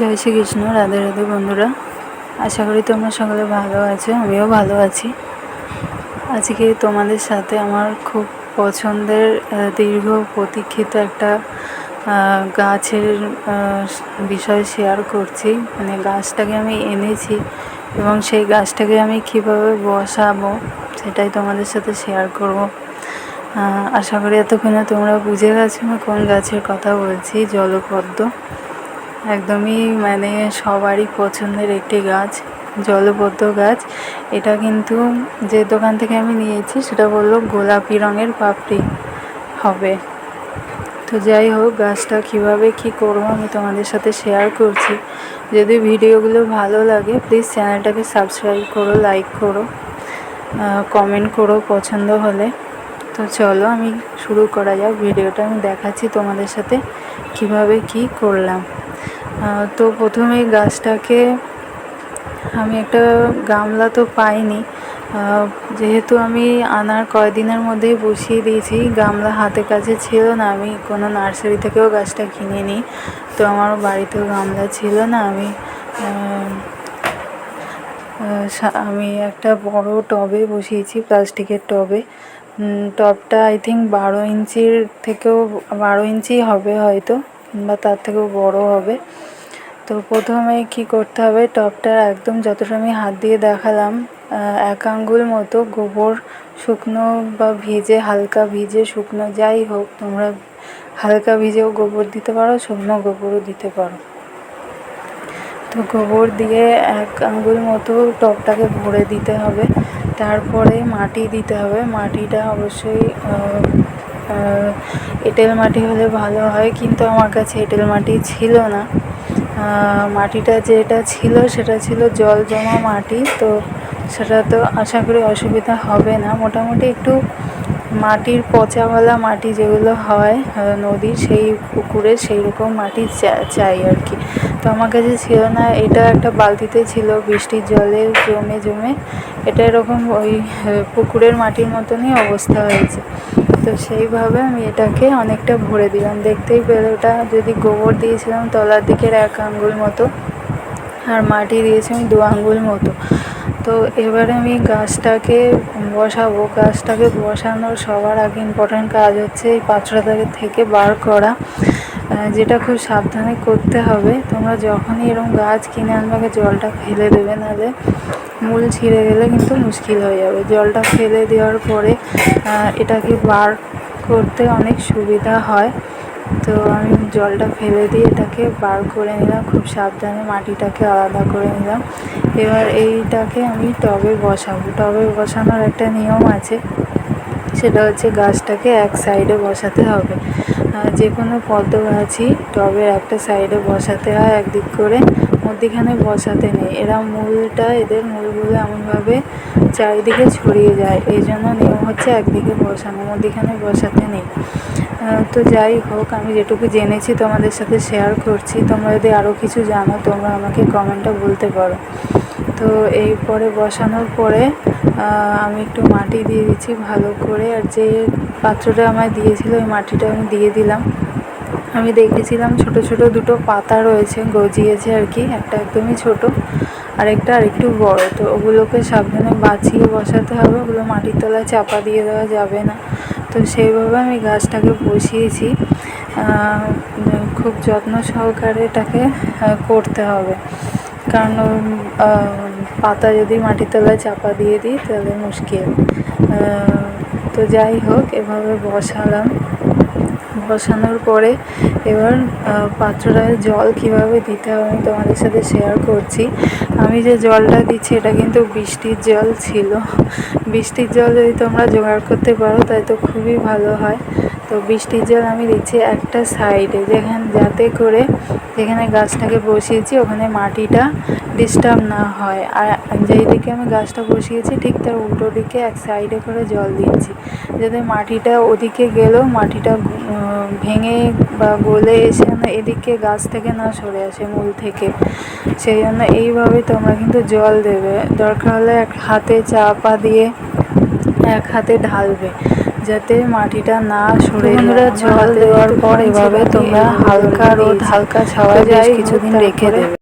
জয় শ্রীকৃষ্ণ, রাধে রাধে বন্ধুরা। আশা করি তোমরা সকলে ভালো আছো, আমিও ভালো আছি। আজকে তোমাদের সাথে আমার খুব পছন্দের দীর্ঘ প্রতীক্ষিত একটা গাছের বিষয় শেয়ার করছি। মানে গাছটাকে আমি এনেছি এবং সেই গাছটাকে আমি কীভাবে বসাবো সেটাই তোমাদের সাথে শেয়ার করব। আশা করি এতক্ষণে তোমরা বুঝে গেছো আমি কোন গাছের কথা বলছি, জলপদ্ম। একদমই মানে সবারই পছন্দের একটি গাছ জলপদ্ম গাছ। এটা কিন্তু যে দোকান থেকে আমি নিয়েছি সেটা বলল গোলাপি রঙের পাপড়ি হবে। তো যাই হোক, গাছটা কীভাবে কি করব আমি তোমাদের সাথে শেয়ার করছি। যদি ভিডিওগুলো ভালো লাগে প্লিজ চ্যানেলটাকে সাবস্ক্রাইব করো লাইক করো কমেন্ট করো পছন্দ হলে। তো চলো আমি শুরু করা যাক, ভিডিওটা আমি দেখাচ্ছি তোমাদের সাথে কীভাবে কি করলাম। তো প্রথমে গাছটাকে আমি একটা গামলা তো পাইনি। যেহেতু আমি আনার কয়দিনের মধ্যেই বসিয়ে দিয়েছি, গামলা হাতে কাছে ছিল না, আমি কোনো নার্সারি থেকেও গাছটা কিনে নিই তো আমার বাড়িতেও গামলা ছিল না। আমি আমি একটা বড় টবে বসিয়েছি, প্লাস্টিকের টবে। টবটা আই থিঙ্ক বারো ইঞ্চির থেকেও, বারো ইঞ্চি হবে হয়তো। কিংবা তার থেকেও বড় হবে। তো প্রথমে কি করতে হবে? টবটা একদম যতটা আমি হাত দিয়ে দেখালাম এক আঙ্গুল মতো গোবর শুকনো বা ভিজে, হালকা ভিজে শুকনো যাই হোক, তোমরা হালকা ভিজেও গোবর দিতে পারো, শুকনো গোবরও দিতে পারো। তো গোবর দিয়ে এক আঙ্গুল মতো টবটাকে ভরে দিতে হবে। তারপরে মাটি দিতে হবে। মাটিটা অবশ্যই এঁটেল মাটি হলে ভালো হয়, কিন্তু আমার কাছে এঁটেল মাটি ছিল না। মাটিটা যেটা ছিল সেটা ছিল জল জমা মাটি, তো সেটা তো আশা করি অসুবিধা হবে না। মোটামুটি একটু মাটির পচাওয়ালা মাটি যেগুলো হয় নদীর সেই পুকুরে সেই রকম মাটি চাই আর কি। তো আমার কাছে ছিল না, এটা একটা বালতিতে ছিল, বৃষ্টির জলে জমে জমে। এটা এরকম ওই পুকুরের মাটির মতনই অবস্থা হয়েছে। তো সেইভাবে আমি এটাকে অনেকটা ভরে দিলাম। দেখতেই পেলে ওটা যদি গোবর দিয়েছিলাম তলার দিকের এক আঙ্গুল মতো আর মাটি দিয়েছি আমি দু আঙ্গুল মতো। তো এবারে আমি গাছটাকে বসাবো। গাছটাকে বসানোর সবার আগে ইম্পর্ট্যান্ট কাজ হচ্ছে এই পাত্রটাকে থেকে বার করা। যেটা খুব সাবধানে করতে হবে। তোমরা যখনই এরকম গাছ কিনে আনবে জলটা ফেলে দেবে, নাহলে মূল ছিঁড়ে গেলে কিন্তু মুশকিল হয়ে যাবে। জলটা ফেলে দেওয়ার পরে এটাকে বার করতে অনেক সুবিধা হয়। তো আমি জলটা ফেলে দিয়ে এটাকে বার করে নিলাম, খুব সাবধানে মাটিটাকে আলাদা করে নিলাম। এবার এইটাকে আমি টবে বসাবো। টবে বসানোর একটা নিয়ম আছে। সেটা হচ্ছে গাছটাকে এক সাইডে বসাতে হবে। যে কোনো পদ্ম গাছই টবের একটা সাইডে বসাতে হয়, একদিক করে মধ্যিখানে বসাতে নেই। এরা মূলটা, এদের মূলগুলো এমনভাবে চারিদিকে ছড়িয়ে যায়। এই জন্য নিয়ম হচ্ছে একদিকে বসানো, মধ্যিখানে বসাতে নেই। তো যাই হোক, আমি যেটুকু জেনেছি তোমাদের সাথে শেয়ার করছি। তোমরা যদি আরও কিছু জানো, তোমরা আমাকে কমেন্টে বলতে পারো। তো এই পরে বসানোর পরে আমি একটু মাটি দিয়ে দিচ্ছি ভালো করে, আর যে পাত্রটা আমায় দিয়েছিল ওই মাটিটা আমি দিয়ে দিলাম। আমি দেখেছিলাম ছোট ছোট দুটো পাতা রয়েছে, গজিয়েছে আর কি, একটা একদমই ছোট আর একটা আর একটু বড়। তো ওগুলোকে সাবধানে বাঁচিয়ে বসাতে হবে, ওগুলো মাটির তলায় চাপা দিয়ে দেওয়া যাবে না। তো সেইভাবে আমি গাছটাকে বসিয়েছি। খুব যত্ন সহকারে এটাকে করতে হবে। কারণ পাতা যদি মাটির তলায় চাপা দিয়ে দিই তাহলে মুশকিল। তো যাই হোক, এভাবে বসালাম। বসানোর পরে এবার পাত্রটায় জল কীভাবে দিতে হবে আমি তোমাদের সাথে শেয়ার করছি। আমি যে জলটা দিচ্ছি এটা কিন্তু বৃষ্টির জল ছিল। বৃষ্টির জল যদি তোমরা জোগাড় করতে পারো তাই তো খুবই ভালো হয়। তো বৃষ্টির জল আমি দিচ্ছি একটা সাইডে, যেখানে, যাতে করে যেখানে গাছটাকে বসিয়েছি ওখানে মাটিটা ডিস্টার্ব না হয়। আর যেই দিকে আমি গাছটা বসিয়েছি, ঠিক তার উল্টো দিকে এক সাইডে করে জল দিচ্ছি, যাতে মাটিটা ওদিকে গেলেও মাটিটা ভেঙে বা গলে এসে এদিকে গাছ থেকে না সরে আসে মূল থেকে। সেই জন্য এইভাবে তোমরা কিন্তু জল দেবে। দরকার হলে এক হাতে চাপা দিয়ে এক হাতে ঢালবে। যাতে মাটিটা না সরে বন্ধুরা জল দেওয়ার পর এভাবে তোমরা হালকা রোদ হালকা ছাওয়ায় বেশ কিছুদিন রেখে দেবে।